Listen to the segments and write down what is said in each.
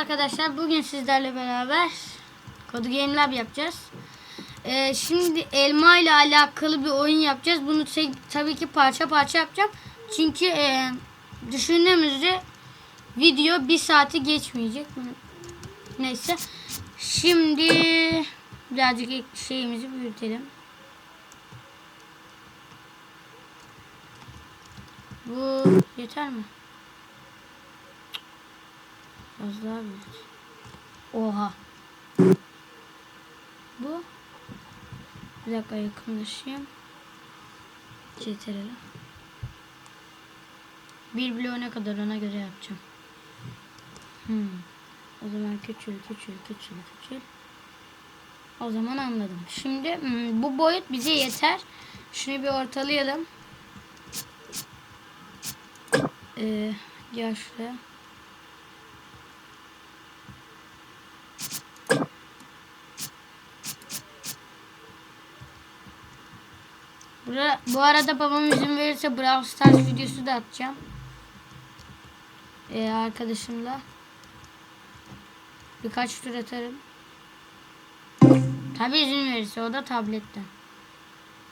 arkadaşlar bugün sizlerle beraber Kodu Game Lab yapacağız. Ee, şimdi elma ile alakalı bir oyun yapacağız. Bunu tabii ki parça parça yapacağım. Çünkü e, düşündüğümüzde video bir saati geçmeyecek. Neyse. Şimdi birazcık şeyimizi büyütelim. Bu yeter mi? Az daha. Oha. Bu. Bir dakika yakınlaşayım. CTRL'e. Bir bloğu ne kadar ona göre yapacağım. Hmm. O zaman küçül küçül küçül küçül. O zaman anladım. Şimdi hmm, bu boyut bize yeter. Şunu bir ortalayalım. Ee, gel şuraya. Bura, bu arada babam izin verirse Brawl Stars videosu da atacağım. Ee, arkadaşımla. Birkaç tur atarım. Tabi izin verirse o da tabletten.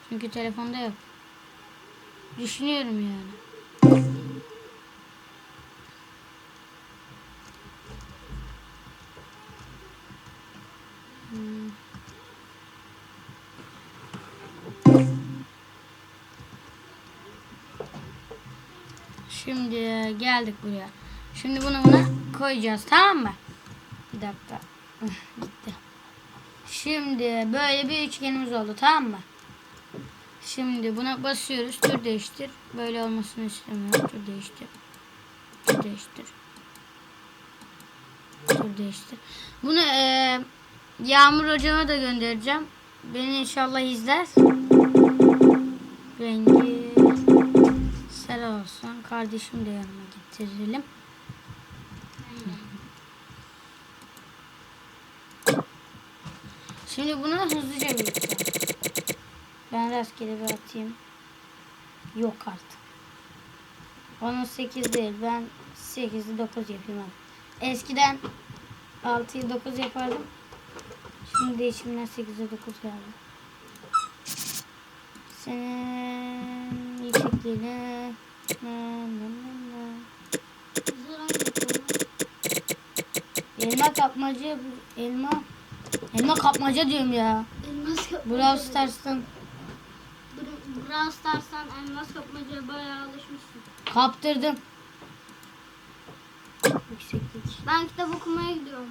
Çünkü telefonda yok. Düşünüyorum yani. Şimdi geldik buraya. Şimdi bunu buna koyacağız tamam mı? Bir dakika. Gitti. Şimdi böyle bir üçgenimiz oldu tamam mı? Şimdi buna basıyoruz. Tür değiştir. Böyle olmasını istemiyorum. Tür değiştir. Tür değiştir. Tür değiştir. Bunu eee Yağmur hocama da göndereceğim. Beni inşallah izler. Rengi. Kardeşim de yanıma getirelim. Şimdi bunu hızlıca büyüteceğim. Ben rastgele bir atayım. Yok artık. Onun 8 değil. Ben 8'i 9 yapayım abi. Eskiden 6'yı 9 yapardım. Şimdi içimden 8'e 9 geldi. Senin yüksekliğine. Elma kapmaca elma elma kapmaca diyorum ya. Elmas kapmaca. Brawl Stars'tan Bra- Brawl Stars'tan elmas kapmaca bayağı alışmışsın. kaptırdım. Yükseklik. Ben kitap okumaya gidiyorum.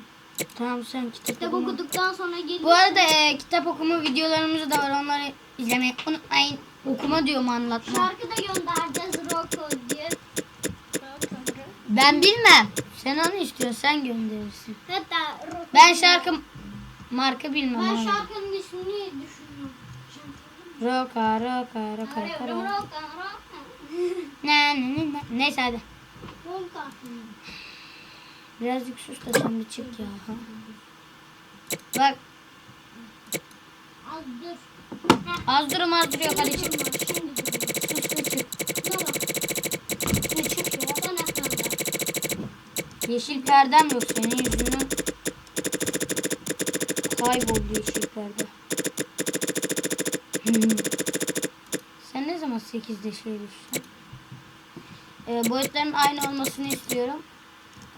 Tamam sen kitap Kitap okuma. okuduktan sonra geliyorum. Bu arada e, kitap okuma videolarımız da var. Onları izlemeyi unutmayın. Okuma diyorum anlatma. Şarkı da göndereceğiz. Ben bilmem. Sen onu istiyorsun. Sen gönderirsin. Hatta Rocco. Ben şarkı marka bilmem. Ben abi. şarkının ismini düşünüyorum. Roka roka roka roka roka. Rocco. Ne ne ne ne. Neyse hadi. Birazcık sus da sen bir çık ya. Ha. Bak Az dur. az durum az duruyor hadi çık. Şimdi dur. Sus sus çık. Şuna bak. Ne çıkıyor? O ne sandın? Yeşil perdem yok senin yüzünden. Kayboldu yeşil perde. Hmm. Sen ne zaman 8'de şey düştün? Ee, boyutların aynı olmasını istiyorum.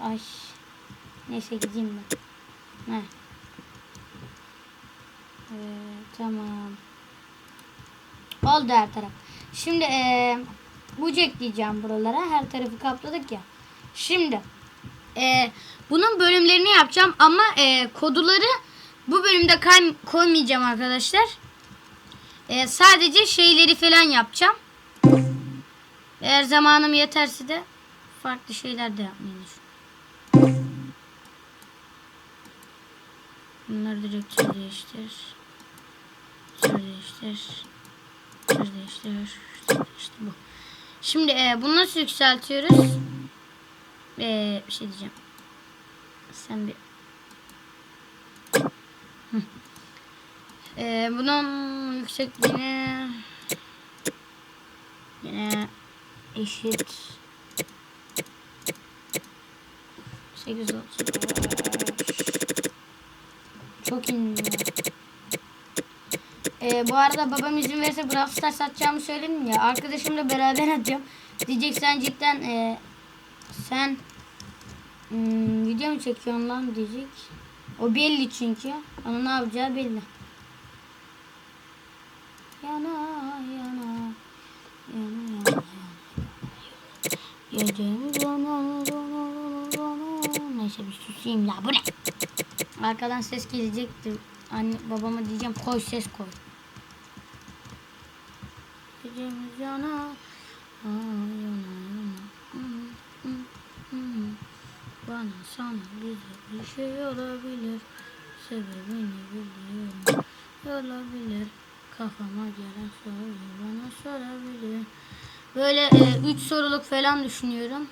Ay. Neyse gideyim ben. Heh. Ee, tamam. Oldu her taraf. Şimdi ee, bucek diyeceğim buralara. Her tarafı kapladık ya. Şimdi ee, bunun bölümlerini yapacağım ama ee, koduları bu bölümde koymayacağım arkadaşlar. Ee, sadece şeyleri falan yapacağım. Eğer zamanım yeterse de farklı şeyler de yapmayı düşünüyorum. Bunları direkt tür değiştir. Tür değiştir. Tür değiştir. Değiştir. Bu. Şimdi e, bunu nasıl yükseltiyoruz? E, bir şey diyeceğim. Sen bir Hı. E, bunun yüksekliğini yine eşit 8 olsun. Çok ya. Ee, bu arada babam izin verirse Brawl Stars atacağımı söyledim ya. Arkadaşımla beraber atıyorum. Diyecek sen cidden e, sen hmm, video mu çekiyorsun lan diyecek. O belli çünkü. Onun ne yapacağı belli. Yana yana yana yana Gecem yana yana Neyse bir susayım la bu ne? Arkadan ses gelecektir. Anne babama diyeceğim koy ses koy. Gecemiz yana yana yana Bana sana bize bir şey olabilir Sebebini biliyorum Olabilir Kafama gelen soruyu bana sorabilir Böyle e, üç soruluk falan düşünüyorum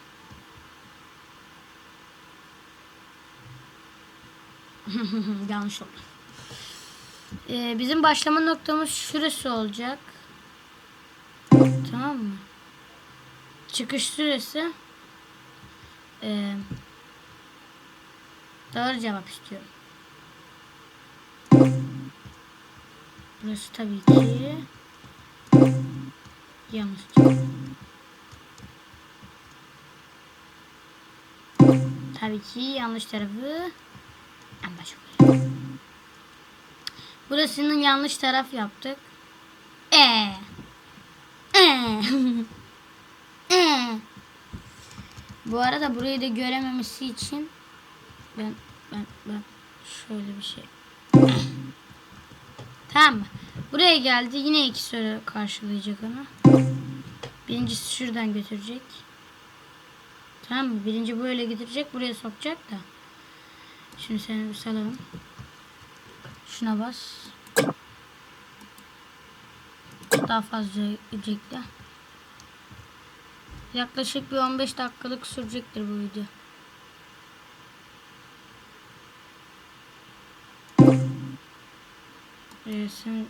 Yanlış oldu. Ee, bizim başlama noktamız şurası olacak. Tamam mı? Çıkış süresi. Ee, doğru cevap istiyorum. Burası tabii ki yanlış cevap. Tabii ki yanlış tarafı en başa. Burasının yanlış taraf yaptık. E. E. e. Bu arada burayı da görememesi için ben ben ben şöyle bir şey. tamam? Buraya geldi. Yine iki soru karşılayacak onu. Birincisi şuradan götürecek. Tamam mı? Birinci böyle getirecek. Buraya sokacak da. Şimdi seni bir salalım. Şuna bas. Daha fazla gidecekler. Yaklaşık bir 15 dakikalık sürecektir bu video. Resim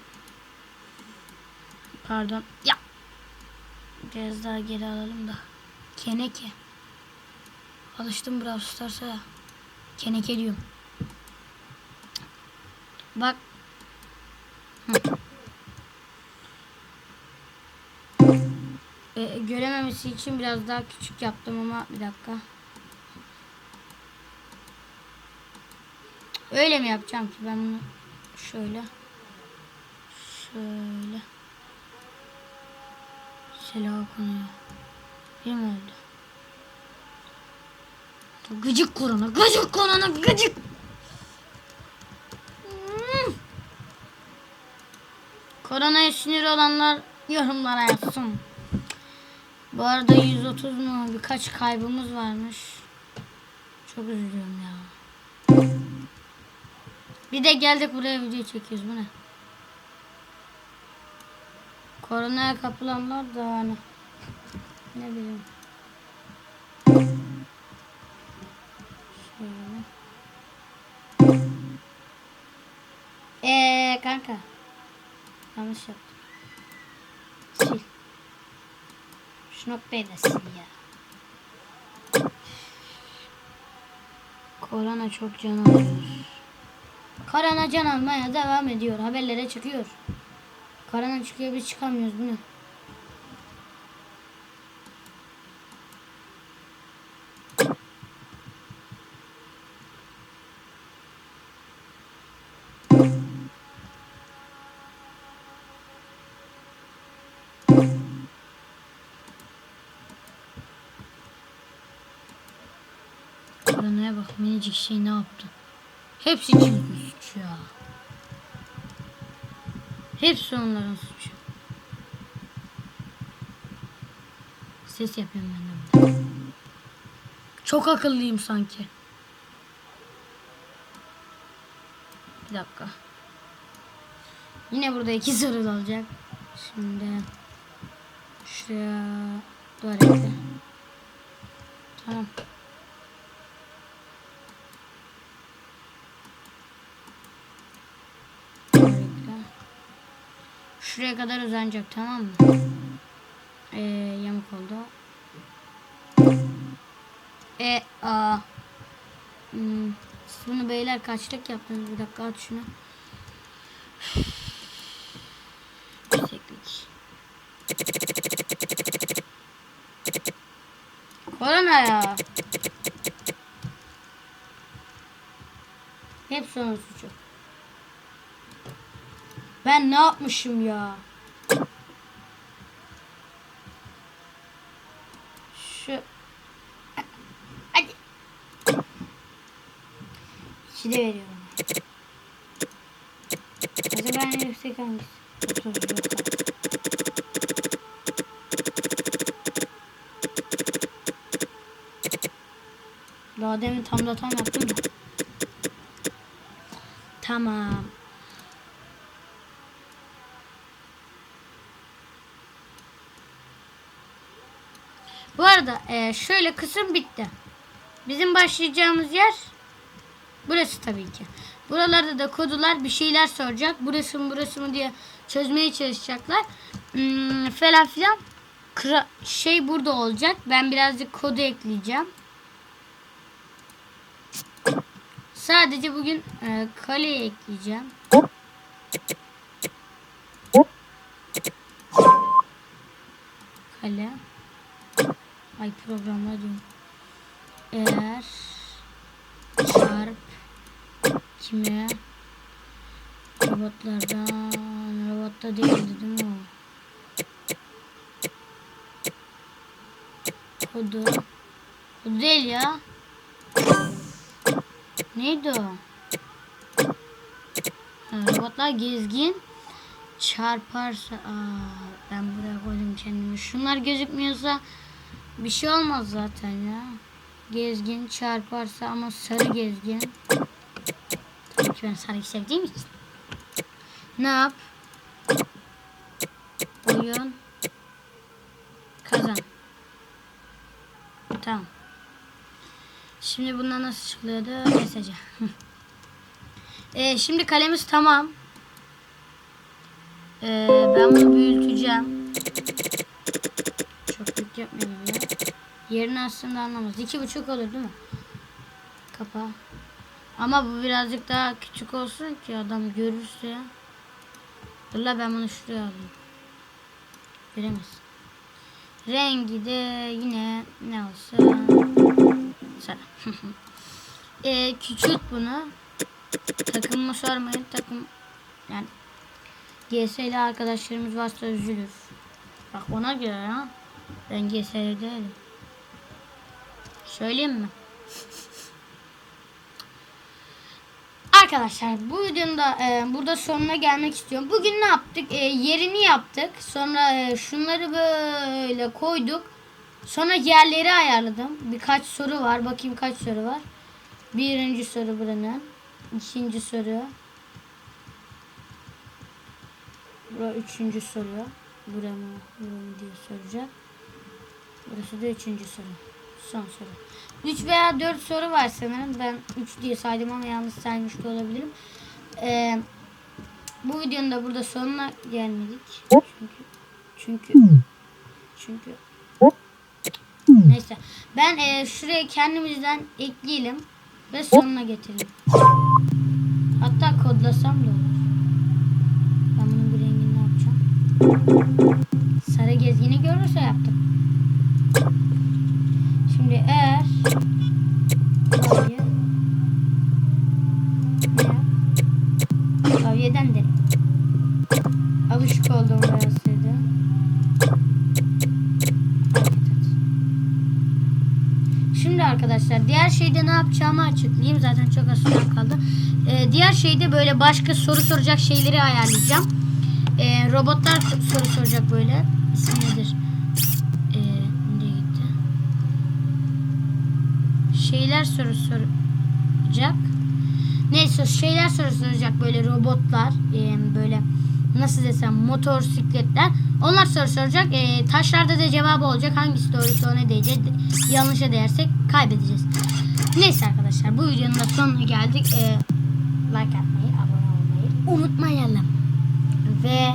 Pardon. Ya. Biraz daha geri alalım da. Keneke. Alıştım Brawl Stars'a. Keneke diyorum. Bak. Ee, görememesi için biraz daha küçük yaptım ama bir dakika. Öyle mi yapacağım ki ben bunu şöyle şöyle Selam konuyor. Kim öldü? Gıcık korona, gıcık korona, gıcık. Hmm. Koronaya sinir olanlar yorumlara yazsın. Bu arada 130 mu birkaç kaybımız varmış. Çok üzülüyorum ya. Bir de geldik buraya video çekiyoruz bu ne? Koronaya kapılanlar da hani ne bileyim. Şöyle. Eee kanka. Yanlış yaptım. Sil. Şu noktayı da sil ya. Korona çok can alıyor. Korona can almaya devam ediyor. Haberlere çıkıyor. Korona çıkıyor biz çıkamıyoruz. Bu ne? Koronaya bak minicik şey ne yaptı? Hepsi suç ya. Hepsi onların suçu. Ses yapıyorum ben de. Çok akıllıyım sanki. Bir dakika. Yine burada iki soru olacak. Şimdi şuraya tuvalete. Tamam. Şuraya kadar uzanacak tamam mı? Ee, yamuk oldu. E a Hmm, bunu beyler kaçlık yaptınız? Bir dakika at şunu. Yükseklik. Korona ya. Hep sonra suçu. Ben ne yapmışım ya? Şu Hadi. İki veriyorum. Acaba en yüksek hangisi? Daha demin tam da tam yaptım da. Tamam. Bu arada e, şöyle kısım bitti. Bizim başlayacağımız yer burası tabii ki. Buralarda da kodular bir şeyler soracak. Burası mı burası mı diye çözmeye çalışacaklar. Hmm, falan filan. Kra- şey burada olacak. Ben birazcık kodu ekleyeceğim. Sadece bugün e, kaleyi ekleyeceğim. Kale. Ay programlar diyorum. Eğer çarp kime robotlardan robotta değildi değil mi o? Kodu. Kodu değil ya. Neydi o? Ha, robotlar gezgin çarparsa aa, ben buraya koydum kendimi. Şunlar gözükmüyorsa bir şey olmaz zaten ya. Gezgin çarparsa ama sarı gezgin. Tabii ki ben sarıyı sevdiğim için. Ne yap? Oyun kazan. Tamam. Şimdi bundan nasıl çıkılıyordu? Mesajı. ee, şimdi kalemiz tamam. Ee, ben bunu büyüteceğim. Çok büyük yapmayalım ya. Yerini aslında anlamaz. İki buçuk olur değil mi? Kapa. Ama bu birazcık daha küçük olsun ki adam görürse. Dur la ben bunu şuraya alayım. Göremez. Rengi de yine ne olsun? Sarı. ee, küçült bunu. Takımımı sormayın. Takım yani GS'li arkadaşlarımız varsa üzülür. Bak ona göre ha. Ben GS'li değilim. Söyleyeyim mi? Arkadaşlar bu videonun e, burada sonuna gelmek istiyorum. Bugün ne yaptık? E, yerini yaptık. Sonra e, şunları böyle koyduk. Sonra yerleri ayarladım. Birkaç soru var. Bakayım kaç soru var. Birinci soru buranın. İkinci soru. Bura üçüncü soru. Bura mı diye soracak. Burası da üçüncü soru. Son soru. 3 veya 4 soru var sanırım. Ben 3 diye saydım ama yanlış saymış da olabilirim. Ee, bu videonun da burada sonuna gelmedik. Çünkü çünkü çünkü neyse. Ben e, şuraya kendimizden ekleyelim ve sonuna getirelim. Hatta kodlasam da olur. Ben bunun bir rengini yapacağım? Sarı gezgini görürse yaptım. Şimdi eğer klavye? Klavyeden derim. Alışık olduğum et. Şimdi arkadaşlar diğer şeyde ne yapacağımı açıklayayım. Zaten çok az süre kaldı. Ee, diğer şeyde böyle başka soru soracak şeyleri ayarlayacağım. Ee, robotlar soru soracak böyle. İsmi nedir? Şeyler soru soracak. Neyse şeyler soru soracak böyle robotlar. ee, böyle nasıl desem motosikletler. Onlar soru soracak. Ee, taşlarda da cevabı olacak. Hangisi doğruysa ona değecek. Yanlışa değersek kaybedeceğiz. Neyse arkadaşlar bu videonun da sonuna geldik. Ee, like atmayı, abone olmayı unutmayalım. Ve